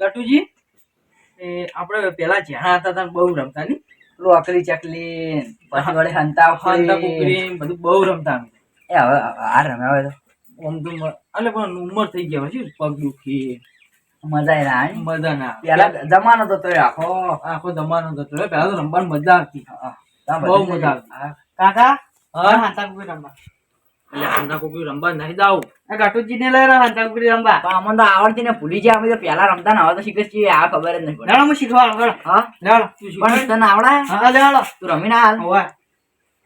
ગટુજી એ આપણે પેલા જ્યાં હતા ત્યાં બહુ રમતા ની લોકરી ચકલી પછી વડે હંતા હંતા કુકરી બધું બહુ રમતા અમે. એ હવે આ રમે હવે તો. ઓમ તો એટલે પણ ઉંમર થઈ ગયા પછી પગ દુખી. મજા ના મજા ના પેલા જમાનો તો તોય આખો. આખો જમાનો તો તો પેલા તો રમવાની મજા આવતી. બહુ મજા આવતી. કાકા? હા? હાંતા કુકરી રમવા. એટલે ખાંડા રમવા નહીં જાવ આ ગટુજી ને લઈ રહ્યો હાંતા કુકડી રમવા. પણ અમને તો આવડતી ને ભૂલી ગયા. અમે તો પેલા રમતા ને હવે તો શીખે છીએ. આ ખબર જ નહીં પડે. હું શીખવાડું લેવડો હા? લેવડો પણ તને આવડે? હા લેવડો તું રમી ના હાલ. હોવે.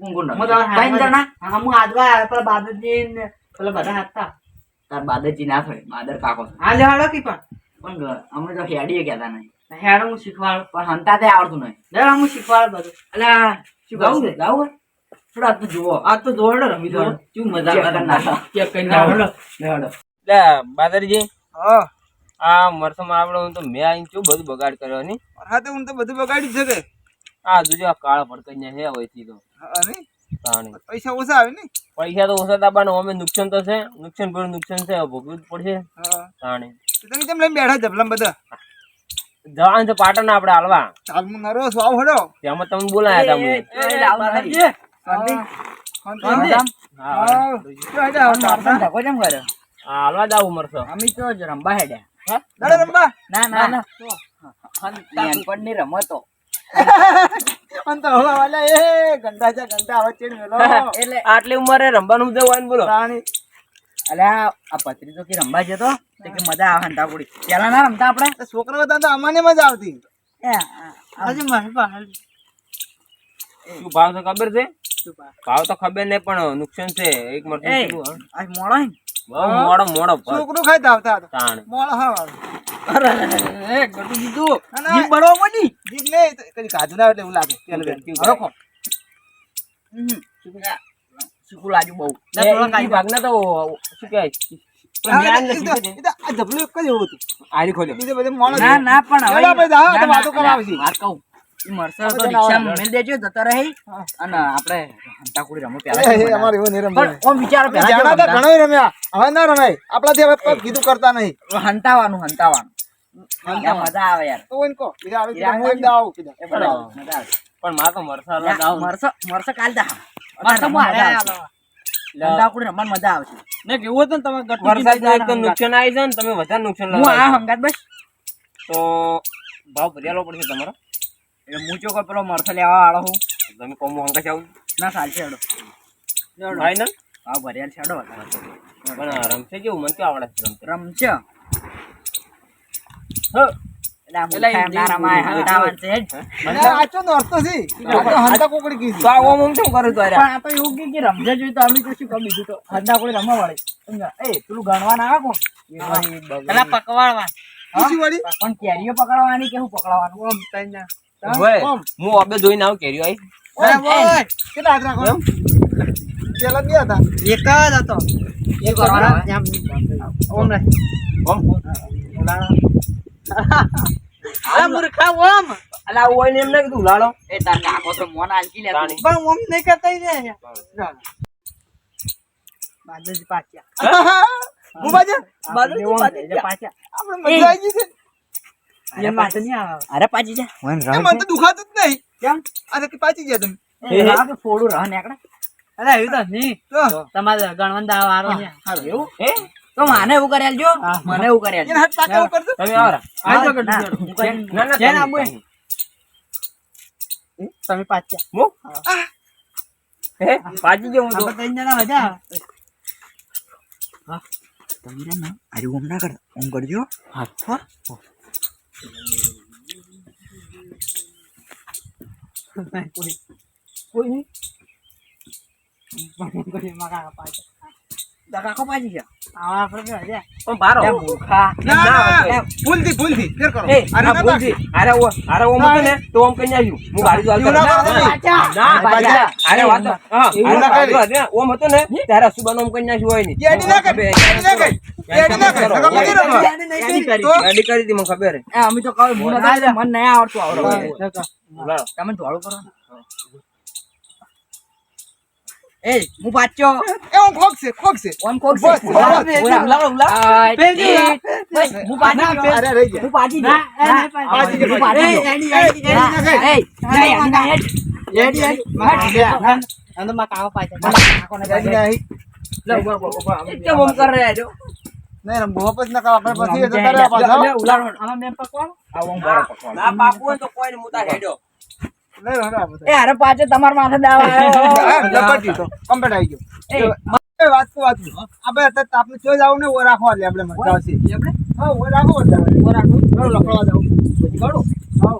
કોણ કોણ હું રમે? તો ત્રણ જણા હા હું હાથવા પેલા બાદરજી ને પેલા બધા હતા. તાર બાદરજી ના થાય. બાદર કાકો હા લેવડો કી પણ પણ અમે તો હેડીએ કહેતા નહીં. હેડો હું શીખવાડું. પણ હંતા તે આવડતું નહીં. હું શીખવાડું બધું. અલ્યા શું ગાવું ગાવું? થોડા તો જુઓ આ તો જોડે રમી દો શું મજા ચેક આવે કરી નાખો. ચેક કરી નાખો. લેવડો. બાદરજી હા આ મરસમાં આપણે તો મેં આઈને શું બધું બગાડ કર્યો ની હા તો હું તો બધું બગાડી શકે આ દુજો કાળા ભડકઈ હે હોયથી તો અને તાણી પૈસા ઓછા આવે ને પૈસા તો ઓછા દાબાનો અમે નુકસાન તો છે નુકસાન પર નુકસાન છે ભોગવું પડશે હા તમે કેમ લઈને બેઠા જબલમ બધા જવાનું છે પાટણ આપડે હાલવા ચાલ હું નરો સ્વાવ હડો ત્યાં તમે બોલાયા હતા હાલવા જ આવું અમે તો જ હેડ્યા. ના ના ના. નાનપણની રમતો. છે આટલી ઉંમરે રમવાનું હોય બોલો. અલ્યા આ પત્રી તો કે રમવા જતો તો કે મજા આવે હંતાપુડી પેલા ના રમતા આપણે? તો છોકરા હતા તો અમને મજા આવતી. એ, મારી આ- શું ભાવ તો ખબર છે? ભાવ? તો ખબર નહીં પણ નુકસાન છે. એક હે બહુ મોડો મોડો ભાવ. ખાઈ આવતા હતા. મોડો હા અરે, ગટુ દીધું. જીભ બળવા માંડી. જીભ ને કદી કાજુ ના એટલે એવું લાગે. હવે હમ. શીખું લાગ્યું બહુ. ભાગના તો શું કહેવાય? જબલું એક જ એવું હતું. આરી ખોલ્યો. બીજે બધે મોળ ના ના પણ ચાલો. વાત કહું. ઈ તો રિક્ષામાં મેલ દેજો જતા રહે. અને આપણે હંતાકુડી રમો એ, એ, અમારે એવું નહીં રમવાનું. ઓમ વિચારો અમે જાણા કેવું હતા, રમ્યા. હવે ના રમાય. આપણાથી હવે કીધું કરતા નહીં. હંતાવાનું હંતાવાનું. મજા આવે યાર. તો એને કહો બીજા આવે બીજા બીજા. હું એક દાવ કીધા. મજા આવે. પણ માર તો મરસા યા, લાવ મરસો મરસો કાલ દા. મરસો મજા મારે હંતાકુડી રમવાની મજા આવશે. ને કેવું હતું ને તમે વરસાદ એકદમ નુકસાન આવી જાય ને તમે વધારે નુકસાન હું આ હંગાત બસ. તો ભાવ ભર્યા પડશે તમારો. એટલે હું ચોખ્ખો પેલો મરસો લેવા વાળો હું. તમે કોમો હંકા ચાવું ના ચાલશે હેડો. ફાઈનલ ભાવ ભર્યા છે પણ રમશે કેવું? મને આવડે છે રમશે. હા. છે છે? કે પકડવાની કે હું પકડવાનું? ઓમ તઈ ના ઓય, હું. જોઈને આવું કેરી આઈ. ઓય, ઓય. કેટલા હાથ રાખો પેલા બે હતા. એક જ હતો. એ કરવાના હવે? ઓમ રે. ઓમ. આ મૂર્ખા ઓમ. અલા ઓય ને એમ ના કીધું લાલો એ તાર કાકો તો મોન આલકી લે. પણ ઓમ નહીં કરતા ને હું? બાજુ? બાજુથી ઓમ પાછી એટલે જા. પાછા. આપણે મજા આવી ગઈ છે. અરે પાછી જા. મને તો દુખાતું જ નહીં. કેમ? અરે તો પાછી ગયા તમે. એ ફોડું રહ નીકળે. અરે એવું તો નહીં. તમારે ગણવંત વારો ને એવું? હે? તો મને એવું કરી આલજો મને એવું કરી આલજો હાથ પાકા ઉપર તમે. હા, ના. હું ના ના આબુ તમે પાછા. હું? હે. પાછી ગયો હું તો ત્રણ જણા મજા આવે. તમે ના અરે ઓમ ના કર. ઓમ કરજો. હાથ પર કોઈ કોઈ નહીં કોઈ મારા પાછા દા કાકો પાછી જા આવા આપણે હજાર પણ બારો. લે ના ના, ના ભૂલથી ભૂલથી ફેર કરો. અરે ના ના ભૂલથી. અરે ઓ અરે ઓમ હતું ને તો ઓમ કઈ આવ્યું હું ગાડી ના હાલતો કરો. ના, ના, પાછા. અરે વાત. હા, ના વાત કરી. તો હતી. ઓમ હતું ને ત્યારે અશુબાનું ઓમ કઈ નાખ્યું હોય ને એડી ના કરી. એડી ના કરી. એડી ના કરી. કરો. નકર નથી રમવા. કરી. તો? કરી હતી મને ખબર હે. અમે તો કહું મને નહીં આવડતું આવડે. તમે ધોળું કરો. ને. એ હું પાછો એ છે ખોક છે ઓમ બસ, ઉલા, ઉલા, ઉલા, ઉલા. બસ, હું ના, ગયો. અરે રહી જાય હું ગયો. ના, પાછી. પાછી ગયો. એ, ગયો. એડી, એડી, એડી, ના, એડી, ના, એડી, ના, ના, અંદરમાં કાવો પાછો. નાખો ને એડી. લે, ઊભા, ઊભા. આમ કેમ ઓમ કરે છે, જો? નહીં, રમવું. વાપસ ના કરો. આપણે પછી જતા રહ્યા પાછા, હો. લે, ઉલાળો. આમાં મેં પકવાડો. આ ઓમ બરો પકવાડો. ના પાકવું હોય તો કોઈ હું તાર હેડ્યો. એ પાછો તમારા માથે દાવ લપટી તો. Complete આવી ગયો. એ, વાત તો વાત. આપણે અત્યારે તાપને જાવ ને ઓ રાખવા લે આપણે મજા આવશે. આપણે? હા ઓ રાખો એટલે રાખો. ચાલો લખવા જાવ કાઢો. હા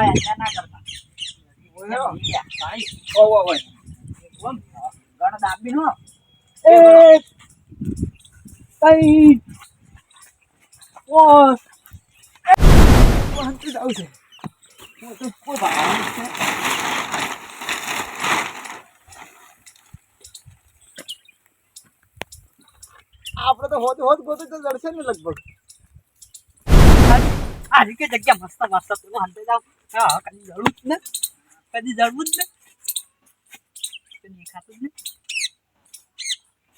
અહીંયા ના કરતા. ઓ ઓ ઓ ગણો દાબી નો. પાંચ. હંતી જાવ છે આપણે તો હોત હોત ગોતું તો જડશે ને લગભગ. આ રીતે જગ્યા મસ્ત મસ્ત તું હંતે જાવ હા, કદી જડવું જ ને. કદી જડવું જ ને. દેખાતું જ ને.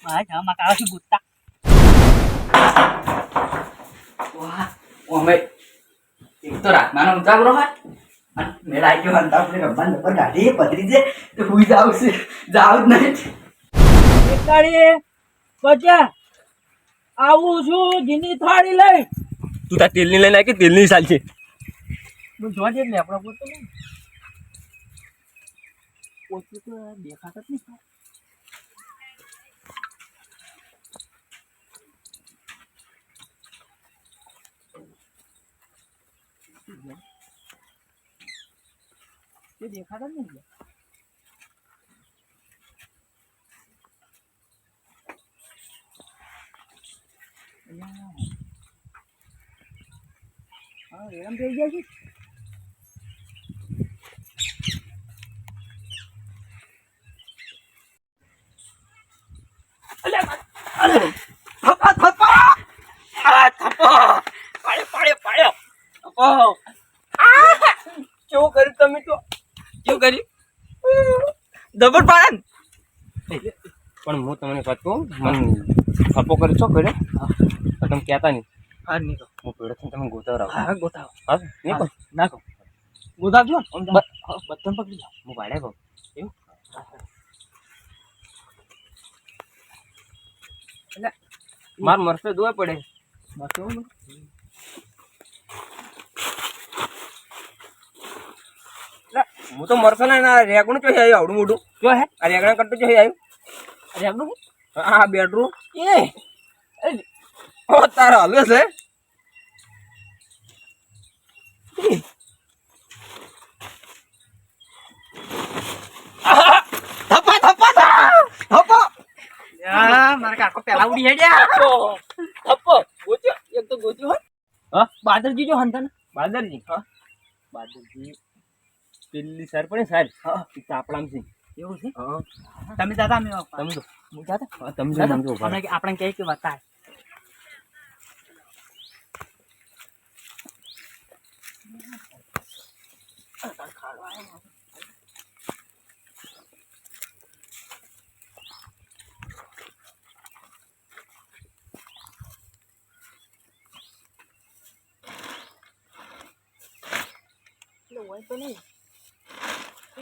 મારા ગામમાં કાળાથી ગુત્તા વાહ, ઓમે એક તો રાતમાંનો ઉજાગરો હોય અને મેળા ગયો હંતા આપણે રમવાનું નંબર કાઢી પથરી છે તો હુઈ જાવ છે. જાવ જ નહીં. એકાડી બચ્યા આવું છું જીની થાળી લઈ. તું તાર તેલની લઈને આવી કે તેલની સાલ છે? હું જોવા ને આપણો પોતે તો દેખાતો જ નહીં. તે દેખાતો જ નહીં હા એમ થઈ ગયા છે થપ્પા થપ્પા આ થપ્પા પાડ્યો પાડ્યો પાડ્યો થપ્પો કેવું કર્યું તમે તો કેવું કર્યું દબર પાડે પણ હું તમને વાત કહું મને ફપો કર્યો છો કર્યો તો તમે કહેતા નહીં. હા નહીં કહો હું પેડો છું તમે ગોતાવ રહો હા ગોતાવો. હા નહીં કહો ના કહો ગોતાવજો ને બ- બત્તન પકડી જાઓ. હું ભાડે કહું. માર મરસે દોય પડે. બસ એવું ને. હું તો મરસો ને ના રેગણું ચોઈ આવ્યું આવડું મોટું જો હે? આ રેગણા કરતું ચોઈ આવ્યું રેગણું? હા બેડરૂમ. એ ઓ તારો હલે છે? થપ્પા થપ્પા થપ્પા મારા કાકો પેલા ઉડી હેડ્યા થપ્પો ગોત્યો એક તો ગોત્યો હા? બાદરજી જો હંતન. બાદરજી? હા? બાદરજી. પેલી સર પડે સર હા. ચાપડામ છે. એવું છે? તમે દાદા અમે તમે હું દાદા તમે સમજો આપણે આપણે કહે કે બતાય પણ તો આમ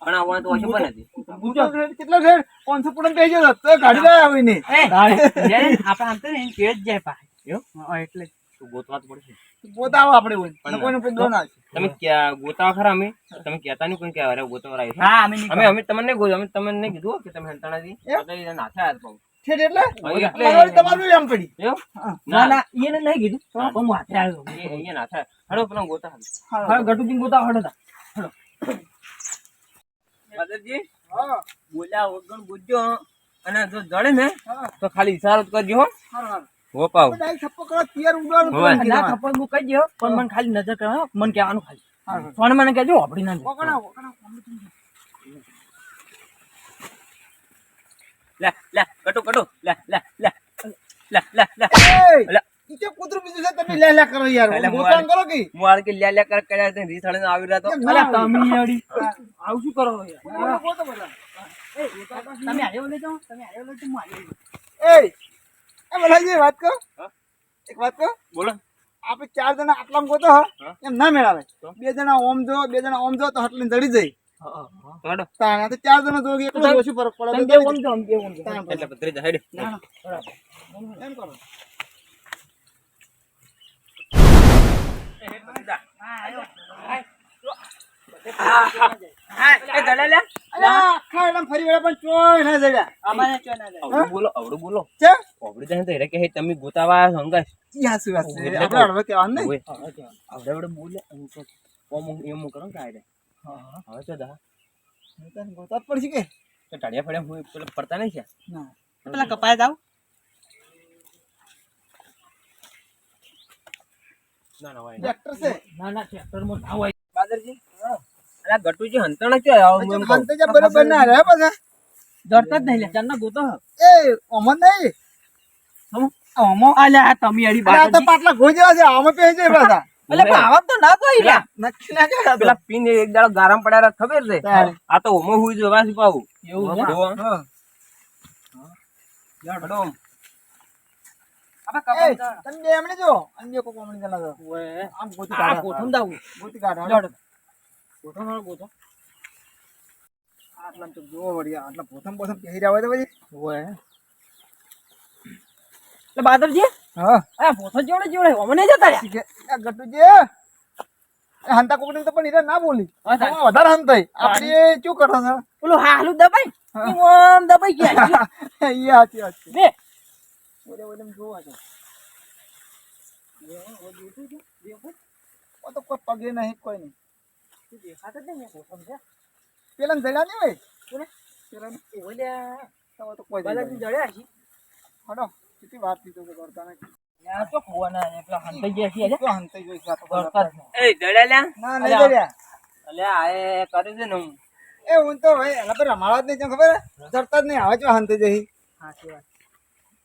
તમને આવવાનું તો ઓછું પણ નથી. કેટલા છે? પાંચસો પૂરણ થઈ ગયો તો ગાડી લાવ્યા આવી નહીં આપણે આમ તો ને કે જ જાય પાછે. એટલે. તો ગોતવા તો પડશે? પોતા આપણે પણ કોઈને કોઈ ના તમે ક્યાં ગોતાવા ખરા અમે? તમે કહેતા નહીં કોઈ કે અરે ગોતવા હા અમે અમે અમે તમને અમે તમને કીધું કે તમે હંતાણાથી? બધાય નાથે આવ્યા હતા છે એટલે? એટલે તમારું એમ પડી. ના ના એને નહીં કીધું. તો પણ હાથે આવ્યો. એ નાથે. આવ્યા. પેલા ગોતા. હાલો. ગટુજી ગોતા હડો ફાધરજી હા. બોલ્યા વગર બોલજો અને જો જડે ને તો ખાલી ઈશારો જ કરજો હો. હારું હારું હો પાવ થપ્પો કરો તિયાર ઉડવાનું ના? ખબર હું કહી દો પણ મને ખાલી નજર કરો મને કહેવાનું ખાલી. ફોન મને કહેજો વાપરી ના. લે લે કટુ કટુ લે લે લે. લે લે લે. તો કૂતરું બીજું છે તમે લે લે કરો યાર. એટલે કરો કે? હું કે લે લે કર કર્યા તે રીસાડે આવી રહ્યા તો. એમ ના અલા આવે. તમે અડી આવું શું કરો યાર? ગોતો, ગોતો બધા. તમે આવ્યો લઈ તમે આવ્યો લઈ હું આવ્યો લઈ એ મલાજી, વાત કહો એક વાત કહો બોલો. આપણે ચાર જણા આટલામાં ગોતો હો? એમ ના મેળાવે. બે જણા ઓમ જો બે જણા ઓમ જો તો હટલીને જડી જાય. તાણે તો ચાર જણા જો એકલો ઓછું ફરક પડે. બે ઓમ બે ઓમ. એટલે હેડ. એમ કરો એ ગલે લે અલા, આખા એડમ ફરી વળ્યા પણ ચોય ના જડ્યા અમારે ક્યાં ના જાય? આવડું બોલો આવડું બોલો છે આવડું જાય તો હેરે કે હે તમે ગોતાવા હંગાશ હાચી વાત છે એટલે આપણે ટ્રેક્ટર છે. ના ના ટ્રેક્ટરમાં ના હોય. બાદરજી? અલા ગટુજી હંતણ છે આવું. હાંતે ના રહે પાછા. ડરતા જ નહીં લે ચારના ગોતો એ ઓમન નહીં. ઓમો? અલે તમે અડી અરે આ તો બાટજી. પાટલા ગોજેવા છે આમાં પહેરી જાય પાછા. અલે આવા તો ના તો ઈલા. નક્કી ના કરે પેલા પીન એક દાડો ગારમ પડ્યા ખબર છે? આ તો ઓમો હુઈ જવા છે પાવું એવું છે? હા. તમે એમણે જો અન્ય કોઈ કોમણી ચાલે છે. આમ ગોતી આ કાઢો. ગોઠણ ગોતી કાઢો. લડ. ગોઠણ વાળો ગોઠણ. આટલામાં તો જોવો વળી, આટલા પોથમ પોથમ પહેરી રહ્યા તો પછી. ઓય. એટલે બાદરજી હા. આ પોથો જોડે જોડે અમને જતા રહ્યા શીખે. ગટુજી, હંતા કોકડી તો પણ ના બોલી વધારે હંતાઈ. આપણે શું કરો છો? પેલું હાલું દબાઈ ઓમ દબાઈ ગયા એ હાચી વાત છે. ઓલે ઓલે જોવા છે. તો કોઈ પગે નહીં કોઈ નહીં. દેખાતા જ નહીં પોથમ પેલા જડ્યા નહીં હોય? કોને? ઓલ્યા તો તો કોઈ જડ્યા છે? હડો કેટલી વાત કીધું કે કરતા નથી યા તો ખોવાના ને પેલા હંતાઈ ગયા છે તો હંતાઈ જોઈ છે આ તો ડરતા જ નહીં. એ જડ્યા ના નહીં જડ્યા. અલ્યા આ કરે છે ને હું. એ હું તો ભાઈ એના પર રમાડવા જ નહીં ખબર જડતા જ નહીં આવે જો હંતાઈ જઈ. સાચી વાત.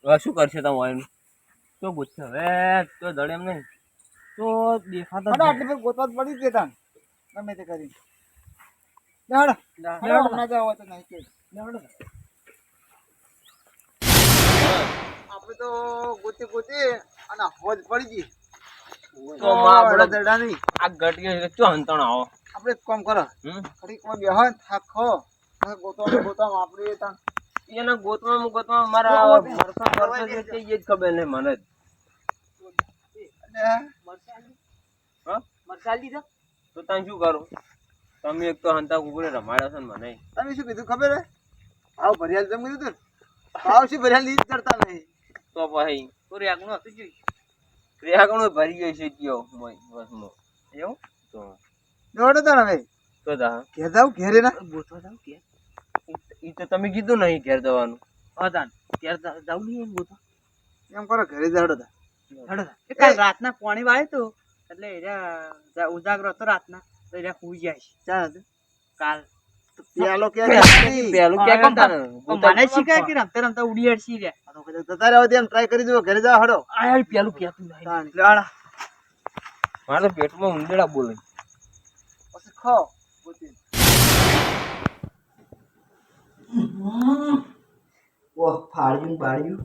હવે શું કરશે તમે એનું શું પૂછશે હવે તો દડે એમ નહીં. તો દેખાતા આટલી પર ગોતવા જ પડી જ દેતા ગમે તે કરી ના જાવ તો નહીં કે. આપણે તો ગોતી ગોતી અને હોજ પડી ગઈ. તો માં આપણો જડા નહીં. આ ચો હંતણ આવો? આપણે કામ કરો. હમ? ઘડીકમાં બેહો થાક ગોતવા ગોતવા આપણે તાન એના ગોતવામાં ગોતવામાં મારા વર્ષો વર્ષો જે છે. એ જ ખબર નહીં મને જ. તો તમે શું કરો? તમે એક તો હંતા કુકડે રમાડ્યા છો ને મને. તમે શું કીધું? ખબર હે? આવ ભરિયાલ તમે કીધું તું આવ શું ભરિયાલ લીધ કરતા નહીં? તો ભાઈ તો રેગણું હતું જોઈ રેગણું ભરી ગયો છે કયો મોય બસમાં એવું? તો. દોડો તો ને હવે. તો દા ઘેર જાવ ઘેરે ના. ગોતવા જાવ કે? ઈ તો તમે કીધું નહીં ઘેર જવાનું. હતા ઘેર જાવ નહીં એમ ગોતવા એમ કરો ઘરે જાડો તા. તા. એ કાલ રાતના પાણી વાળે તો એટલે એરા ઉજાગરો હતો રાતના તો એરા હું જાય છે. ચાલ કાલ. પેલો કે પેલું હા, ક્યાં મને શીખાય કે રમતા રમતા ઉડી અડસી રહ્યા તારે એમ ટ્રાય કરી જુઓ ઘરે જાવ હડો. આ પેલું કહેતું નહીં. લાડા મારે પેટમાં ઉંદરડા બોલે. પછી ખો ગોતી. ઓહ ફાડ્યું પાડ્યું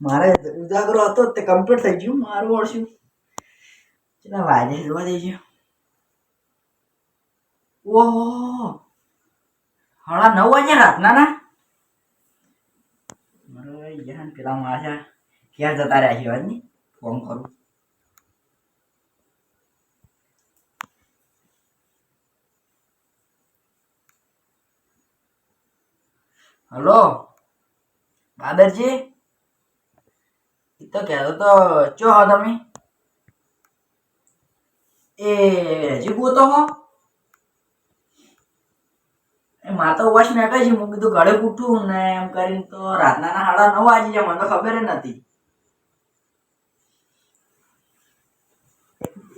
મારે ઉજાગરો હતો તે કમ્પ્લીટ થઈ ગયું. મારું ઓળશું કેટલા વાજે જોવા દેજો. ઓહો હળા નવ વાગ્યા રાતના ના? મારે યાર, પેલા મારા ક્યાં જતા રહ્યા છે વાત ફોન કરું. હલો? બાદરજી એ તો કહેતો તો, ચો હો તમે? એ હજી ગોતો હો? એ મારે તો વોશ નાખે છે હું કીધું ઘરે ઉઠું ને એમ કરીને તો રાતના ના સાડા નવ વાગી જાય મને તો ખબર નથી.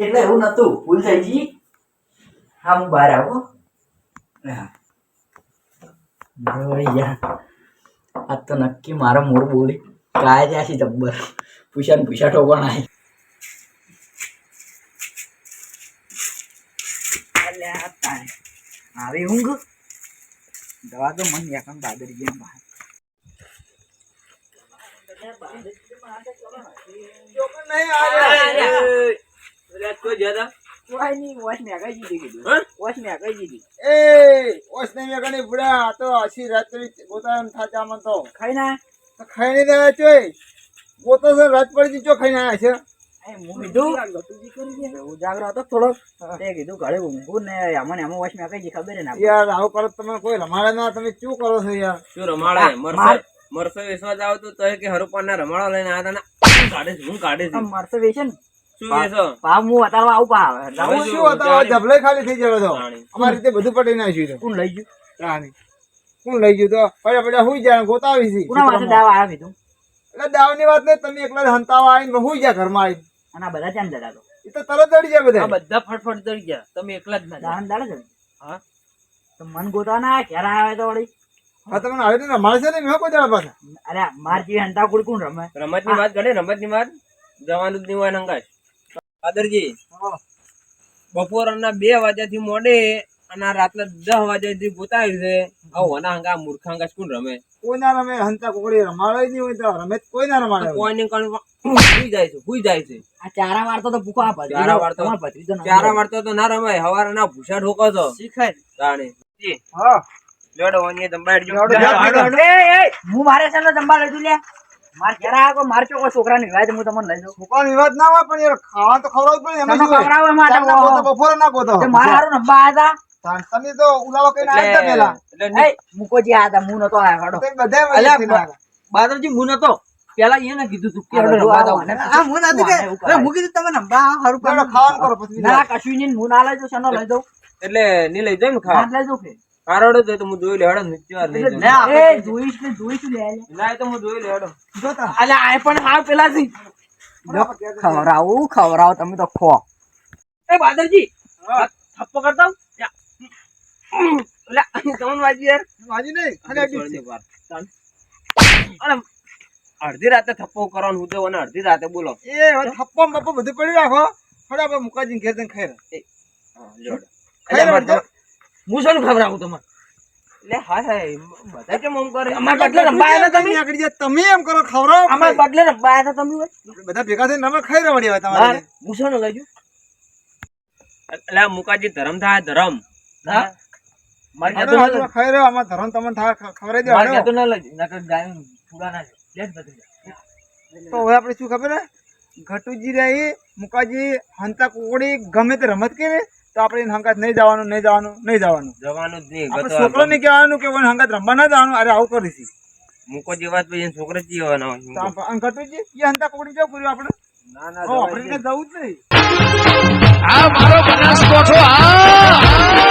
એટલે એવું નતું, ભૂલ થઈ ગઈ. હા, હું બહાર આવું હા. યાર આજ તો નક્કી મારો મૂળ બોલી. કાય ત્યાં છે જબ્બર પૂછા ને પૂછા ઠોકો નાય અલ્યા આવી ઊંઘ? દવા તો મન યાકણ બાદરી જેમ બહાર. કોઈ જ્યાદા મન તો ખાઈ ના તો. ખાઈને? દેવા ચોય. પોતો છે રાત પડી ચો ખાઈને આયા છે. હું કીધું? ઉજાગરો હતો થોડો તે કીધું ઘરે ઊંઘું ને આમાં ને આમાં વોશ મેં કઈ દી ખબર ના. યાર આવું કરો તમે કોઈ રમાડે ના તમે શું કરો છો યાર? શું રમાડે? માર- મરસો મરસો વેસવા જાવ તો તોય કે હરુપાન ના રમાડો લઈને આવ્યા હતા ને. હું કાઢે છે હું કાઢે ને શું વેસો પા હું અતારવા આવું પા હવે. હવે શું હતા જબલે ખાલી થઈ જાય તો અમારી રીતે બધું પટી નાખ્યું કોણ લઈ ગયું? રાણી. કોણ લઈ ગયું તો? પડ્યા પડ્યા હુઈ જાય ગોતાવી છે. કોના પાસે દાવા આવ્યા કીધું? એટલે દાવની વાત નહીં તમે એકલા હંતાવા આવીને હુઈ જાય ઘરમાં આવીને. અને બધા ચાંદ જતા તો? એ તો તરત જાય બધા. બધા ફટફટ ચડી ગયા. તમે એકલા જ દાડા દાડા જતા. હા. તો મન ગોતા ના ક્યારે આવે તો વળી? હા તમને હવે તો રમાડે છે ને મેં કોઈ દાડા પાછા અરે માર જેવી હંતા કુડ કોણ રમે? રમતની વાત કરે રમતની વાત. જવાનું જ નહીં હોય નંગાશ કાદરજી બપોરના બે વાગ્યાથી મોડે અને રાતના દસ વાગ્યાથી ગોતાયું છે. આવું હોના હંગા મૂર્ખા હંગા કોણ રમે? કોઈ ના રમે હંતા કોકડી રમાડે નહીં હોય તો રમે જ કોઈ ના રમાડે કોઈ ને કણ હુઈ જાય છે હુઈ જાય છે. આ ચારા વારતો તો ભૂખા પડે ચારા વારતો- ચારા વાળતો તો ના રમાય હવારે ના ભૂસા ઠોકો તો શીખાય જાણે હા. લેવડો. હાલો. એ, એ, હું મારે છે ને જમવા લઈ લે માર ઘરે આવો માર ચોકો છોકરા ની વાત હું તમને લઈ જાઉં. છોકરાનો વિવાદ ના હોય પણ યાર ખાવા તો પડે એમાં? ખવડાવો બપોરે ના ગોતો. મારા હારું તમે તો. ઉલાળો હતા એટલે મુકોજી હતા હું નતો હડો. આવ્યા. બાદરજી હું નતો. પેલા એને કીધું તું કે આ હળો આ હું નથી કે હું કીધું તમે રમવા હારું ખાવાનું કરો પછી ના કશું નહીં હું ના લઈ જાઉં લઈ જાઉં. એટલે ની લઈ જાય ને ખાવા? લઈ જાઉં કે કારોડો તો હું જોઈ લેડો હેડો નીચે વાર લઈ જાઉં. લે. એ જોઈશ ને જોઈશ લે લે. ના તો હું જોઈ લેડો જો જોતા. અલ્યા આ પણ હા પેલા થી ખવડાવું ખવરાવ તમે તો ખો એ બાદરજી થપ્પો કરતા અહીં તમને વાજી યાર વાજી નહીં, અને. અરે અડધી રાતે થપ્પો કરવાનું હું તો અને અડધી રાતે બોલો એ થપ્પો બપ્પો બધું પડી રાખો ફટાફટ મુકાજી ઘેર ખેર લો. હા, હેડો. હું શું ખવડાવું તમને એટલે હાય હાય બધા કેમ આમ કરે? અમાર બદલે રમવા હતા તમે? નીકળી તમે એમ કરો ખવડાવો અમાર બદલે રમવા હતા તમે બધા ભેગા થઈને રમે ખાઈ રમણી હોય તમારે હું શું લઈ જાઉં? એટલે મુકાજી ધરમ થાય ધરમ. હા? મારે હાલો, કહેતો ખાઈ રહ્યો આમાં ધરણ તમને થાય ખવડાવી દેવા મારે હાલો. કહેતો લઈ નકર ગાય પૂરા ના લે જ બધું લે. તો હવે આપણે શું ખબર હે? ઘટુજી રહી મુકાજી હંતા કુકડી ગમે તે રમત કરે તો આપણે હંગાત નહીં જવાનું નહીં જવાનું નહીં જવાનું. જવાનું જ નહીં આપણે કહેવાનું કે ઓને હંગાત રમવા ના જવાનું અરે આવું કરીશું મૂકો જે વાત પછી છોકરા જ જીવવાના ઘટુજી એ હંતા પકડી જાવ કર્યું આપણે? ના ના આપણે જવું જ નહીં. આ મારો બનાસકોઠો આ.